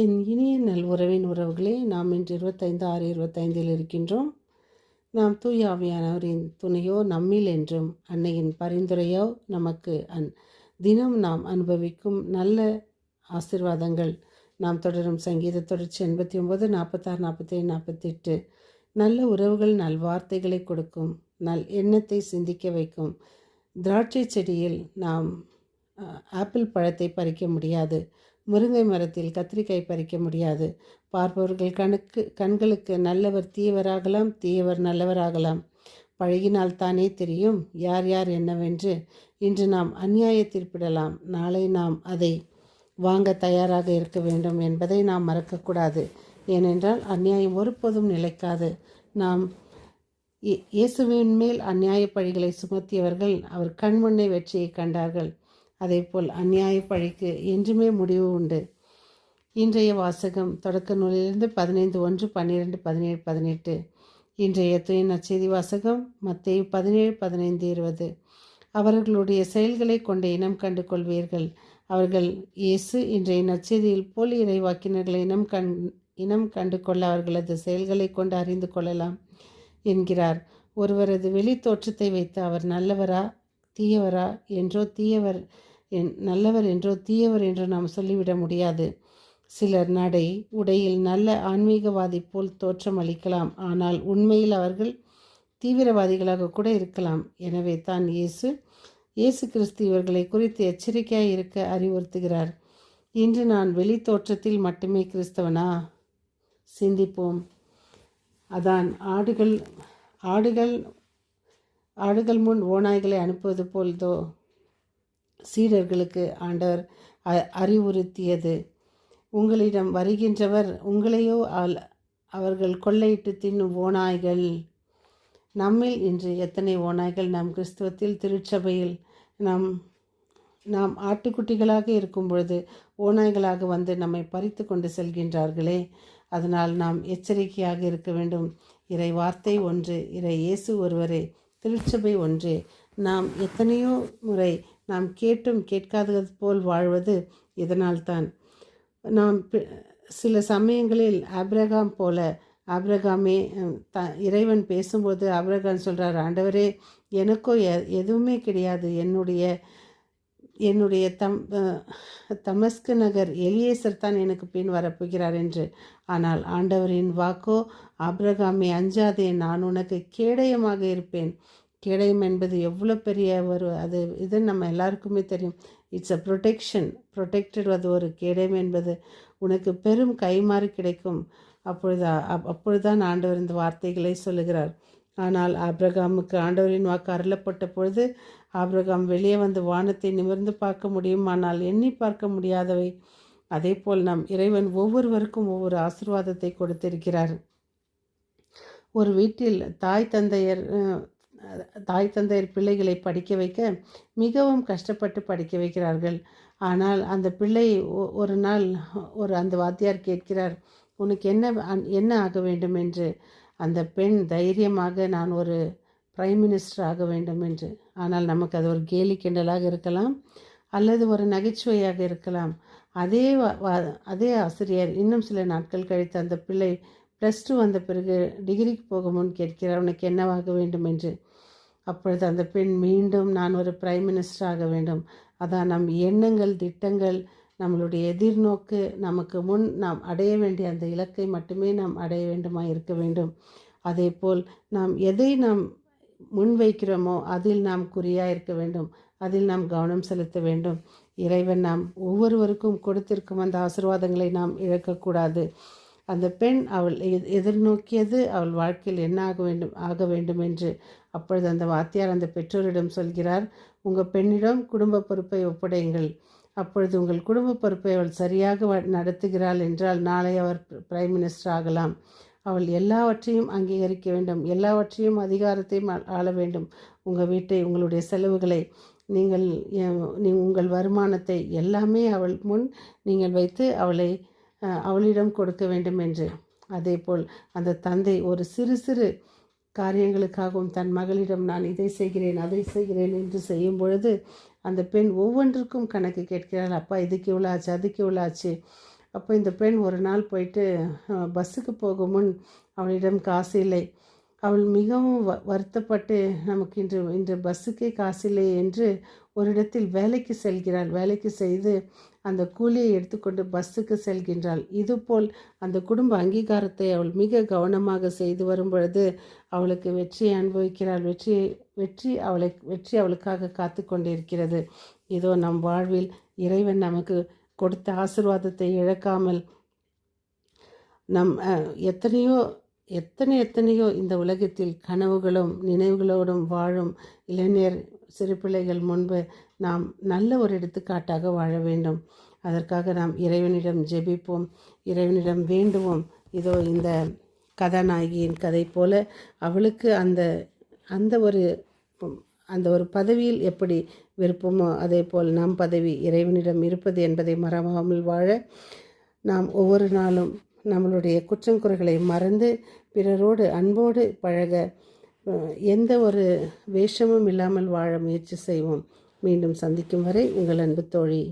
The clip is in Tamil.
என் இனிய நல் உறவின் உறவுகளே நாம் இன்று இருபத்தைந்து ஆறு இருபத்தைந்தில் இருக்கின்றோம். நாம் தூயாவியானவரின் துணையோ நம்மில் என்றும் அன்னையின் பரிந்துரையோ நமக்கு அன் தினம் நாம் அனுபவிக்கும் நல்ல ஆசிர்வாதங்கள். நாம் தொடரும் சங்கீத தொடர்ச்சி எண்பத்தி ஒன்பது நாற்பத்தாறு நாற்பத்தேழு நாற்பத்தெட்டு. நல்ல உறவுகள் நல் வார்த்தைகளை கொடுக்கும் நல் எண்ணத்தை சிந்திக்க வைக்கும். திராட்சை செடியில் நாம் ஆப்பிள் பழத்தை பறிக்க முடியாது. முருங்கை மரத்தில் கத்திரிக்காய் பறிக்க முடியாது. பார்ப்பவர்கள் கணுக்கு கண்களுக்கு நல்லவர் தீயவராகலாம் தீயவர் நல்லவராகலாம். பழகினால் தானே தெரியும் யார் யார் என்னவென்று. இன்று நாம் அநியாய தீர்ப்பிடலாம் நாளை நாம் அதை வாங்க தயாராக இருக்க வேண்டும் என்பதை நாம் மறக்கக்கூடாது. ஏனென்றால் அந்நியாயம் ஒருபோதும் நிலைக்காது. நாம் இயேசுவின் மேல் அந்நியாய பழிகளை சுமத்தியவர்கள் அவர் கண்முன்னே வெற்றியை கண்டார்கள். அதேபோல் அந்நியாய பழிக்கு என்றுமே முடிவு உண்டு. இன்றைய வாசகம் தொடக்க நூலிலிருந்து பதினைந்து ஒன்று பன்னிரெண்டு பதினேழு பதினெட்டு. இன்றைய துணை நற்செய்தி வாசகம் மத்திய பதினேழு பதினைந்து இருபது. அவர்களுடைய செயல்களை கொண்டு இனம் கண்டு கொள்வீர்கள். அவர்கள் இயேசு இன்றைய நற்செய்தியில் போலி இறைவாக்கினர்களை இனம் கண் இனம் கண்டு கொள்ள அவர்களது செயல்களை கொண்டு அறிந்து கொள்ளலாம் என்கிறார். ஒருவரது வெளி தோற்றத்தை வைத்து அவர் நல்லவரா தீயவரா என்றோ தீயவர் நல்லவர் என்றோ தீயவர் என்றோ நாம் சொல்லிவிட முடியாது. சிலர் நடை உடையில் நல்ல ஆன்மீகவாதி போல் தோற்றம் அளிக்கலாம். ஆனால் உண்மையில் அவர்கள் தீவிரவாதிகளாக கூட இருக்கலாம். எனவே தான் இயேசு இயேசு கிறிஸ்து இவர்களை குறித்து எச்சரிக்கையாக இருக்க அறிவுறுத்துகிறார். இன்று நான் வெளி தோற்றத்தில் மட்டுமே கிறிஸ்தவனா? சிந்திப்போம். அதான் ஆடுகள் ஆடுகள் ஆடுகள் முன் ஓநாய்களை அனுப்புவது போல்தோ சீடர்களுக்கு ஆண்டவர் அ- அறிவுறுத்தியது. உங்களிடம் வருகின்றவர் உங்களையோ அல்- அவர்கள் கொள்ளையிட்டு தின்னும் ஓநாய்கள். நம்மில் இன்று எத்தனை ஓநாய்கள்? நாம் கிறிஸ்துவத்தில் திருச்சபையில் நாம் நாம் ஆட்டுக்குட்டிகளாக இருக்கும் பொழுது ஓநாய்களாக வந்து நம்மை பறித்து கொண்டு செல்கின்றார்களே. அதனால் நாம் எச்சரிக்கையாக இருக்க வேண்டும். இறை வார்த்தை ஒன்று இறை இயேசு ஒருவரே திருச்சபை ஒன்றே. நாம் எத்தனையோ முறை நாம் கேட்டும் கேட்காதது போல் வாழ்வது இதனால்தான். நாம் பி- சில சமயங்களில் அப்ரகாம் போல அப்ரகாமே த இறைவன் பேசும்போது அப்ரகாம் சொல்கிறார் ஆண்டவரே எனக்கோ எ- எதுவுமே கிடையாது. என்னுடைய என்னுடைய தம் தமஸ்கு நகர் எலியேசர் தான் எனக்கு பின் வரப்போகிறார் என்று. ஆனால் ஆண்டவரின் வாக்கோ அப்ரகாமே அஞ்சாதே நான் உனக்கு கேடயமாக இருப்பேன். கேடயம் என்பது எவ்வளோ பெரிய ஒரு அது இது நம்ம எல்லாருக்குமே தெரியும். இட்ஸ் அ ப்ரொடெக்ஷன் ப்ரொடெக்டட் அது ஒரு கேடயம் என்பது உனக்கு பெரும் கைமாறு கிடைக்கும். அப்பொழுது அப்- அப்பொழுதுதான் ஆண்டவர் இந்த வார்த்தைகளை சொல்லுகிறார். ஆனால் ஆப்ரகாமுக்கு ஆண்டவரின் வாக்கு அருளப்பட்ட பொழுது ஆப்ரகாம் வெளியே வந்து வானத்தை நிமிர்ந்து பார்க்க முடியும். ஆனால் எண்ணி பார்க்க முடியாதவை. அதே போல் நம் இறைவன் ஒவ்வொருவருக்கும் ஒவ்வொரு ஆசிர்வாதத்தை கொடுத்திருக்கிறார். ஒரு வீட்டில் தாய் தந்தையர் தாய் தந்தையர் பிள்ளைகளை படிக்க வைக்க மிகவும் கஷ்டப்பட்டு படிக்க வைக்கிறார்கள். ஆனால் அந்த பிள்ளை ஒ- ஒரு நாள் ஒரு அந்த வாத்தியார் கேட்கிறார் உனக்கு என்ன என்ன ஆக வேண்டும்? என்று. அந்த பெண் தைரியமாக நான் ஒரு பிரைம் மினிஸ்டர் ஆக வேண்டும் என்று. ஆனால் நமக்கு அது ஒரு கேலி கிண்டலாக இருக்கலாம் அல்லது ஒரு நகைச்சுவையாக இருக்கலாம். அதே வா- வா- அதே ஆசிரியர் இன்னும் சில நாட்கள் கழித்து அந்த பிள்ளை ப்ளஸ் டூ வந்த பிறகு டிகிரிக்கு போக முன் கேட்கிறார் உனக்கு என்னவாக வேண்டும்? என்று. அப்பொழுது அந்த பெண் மீண்டும் நான் ஒரு பிரைம் மினிஸ்டர் ஆக வேண்டும். அதான் நம் எண்ணங்கள் திட்டங்கள் நம்மளுடைய எதிர்நோக்கு. நமக்கு முன் நாம் அடைய வேண்டிய அந்த இலக்கை மட்டுமே நாம் அடைய வேண்டுமா இருக்க வேண்டும். அதேபோல் நாம் எதை நாம் முன்வைக்கிறோமோ அதில் நாம் குறியாக இருக்க வேண்டும். அதில் நாம் கவனம் செலுத்த வேண்டும். இறைவன் நாம் ஒவ்வொருவருக்கும் கொடுத்திருக்கும் அந்த ஆசீர்வாதங்களை நாம் இழக்கக்கூடாது. அந்த பெண் அவள் எதிர்நோக்கியது அவள் வாழ்க்கையில் என்ன ஆக வேண்டும் ஆக வேண்டும் என்று அப்பொழுது அந்த வாத்தியார் அந்த பெற்றோரிடம் சொல்கிறார் உங்கள் பெண்ணிடம் குடும்ப பொறுப்பை ஒப்படையுங்கள். அப்பொழுது உங்கள் குடும்ப பொறுப்பை அவள் சரியாக நடத்துகிறாள் என்றால் நாளை அவர் பிரைம் மினிஸ்டர் ஆகலாம். அவள் எல்லாவற்றையும் அங்கீகரிக்க வேண்டும். எல்லாவற்றையும் அதிகாரத்தையும் ஆள வேண்டும். உங்கள் வீட்டை உங்களுடைய செலவுகளை நீங்கள் நீ உங்கள் வருமானத்தை எல்லாமே அவள் முன் நீங்கள் வைத்து அவளை அவளிடம் கொடுக்க வேண்டும் என்று. அதேபோல் அந்த தந்தை ஒரு சிறு சிறு காரியங்களுக்காகவும் தன் மகளிடம் நான் இதை செய்கிறேன் அதை செய்கிறேன் என்று செய்யும் பொழுது அந்த பெண் ஒவ்வொன்றுக்கும் கணக்கு கேட்கிறாள். அப்பா இதுக்கு இவ்வளோ ஆச்சு அதுக்கு இவ்வளோ ஆச்சு? அப்போ இந்த பெண் ஒரு நாள் போயிட்டு பஸ்ஸுக்கு போகும் முன் அவளிடம் காசு இல்லை. அவள் மிகவும் வ வருத்தப்பட்டு நமக்கு இன்று இன்று பஸ்ஸுக்கே காசில்லை என்று ஒரு இடத்தில் வேலைக்கு செல்கிறாள். வேலைக்கு செய்து அந்த கூலியை எடுத்துக்கொண்டு பஸ்ஸுக்கு செல்கின்றாள். இதுபோல் அந்த குடும்ப அங்கீகாரத்தை அவள் மிக கவனமாக செய்து வரும் பொழுது அவளுக்கு வெற்றியை அனுபவிக்கிறாள். வெற்றி வெற்றி அவளை வெற்றி அவளுக்காக காத்து கொண்டிருக்கிறது. இதோ நம் வாழ்வில் இறைவன் நமக்கு கொடுத்த ஆசிர்வாதத்தை இழக்காமல் நம் எத்தனையோ எத்தனை எத்தனையோ இந்த உலகத்தில் கனவுகளும் நினைவுகளோடும் வாழும் இளைஞர் சிறு பிள்ளைகள் முன்பு நாம் நல்ல ஒரு எடுத்துக்காட்டாக வாழ வேண்டும். அதற்காக நாம் இறைவனிடம் ஜெபிப்போம். இறைவனிடம் வேண்டுவோம். இதோ இந்த கதாநாயகியின் கதை போல அவளுக்கு அந்த அந்த ஒரு அந்த ஒரு பதவியில் எப்படி விருப்பமோ அதே போல் நம் பதவி இறைவனிடம் இருப்பது என்பதை மறவாமல் வாழ நாம் ஒவ்வொரு நாளும் நம்மளுடைய குற்றங்குறைகளை மறந்து பிறரோடு அன்போடு பழக எந்த ஒரு வேஷமும் இல்லாமல் வாழ முயற்சி செய்வோம். மீண்டும் சந்திக்கும் வரை உங்கள் அன்பு தோழி.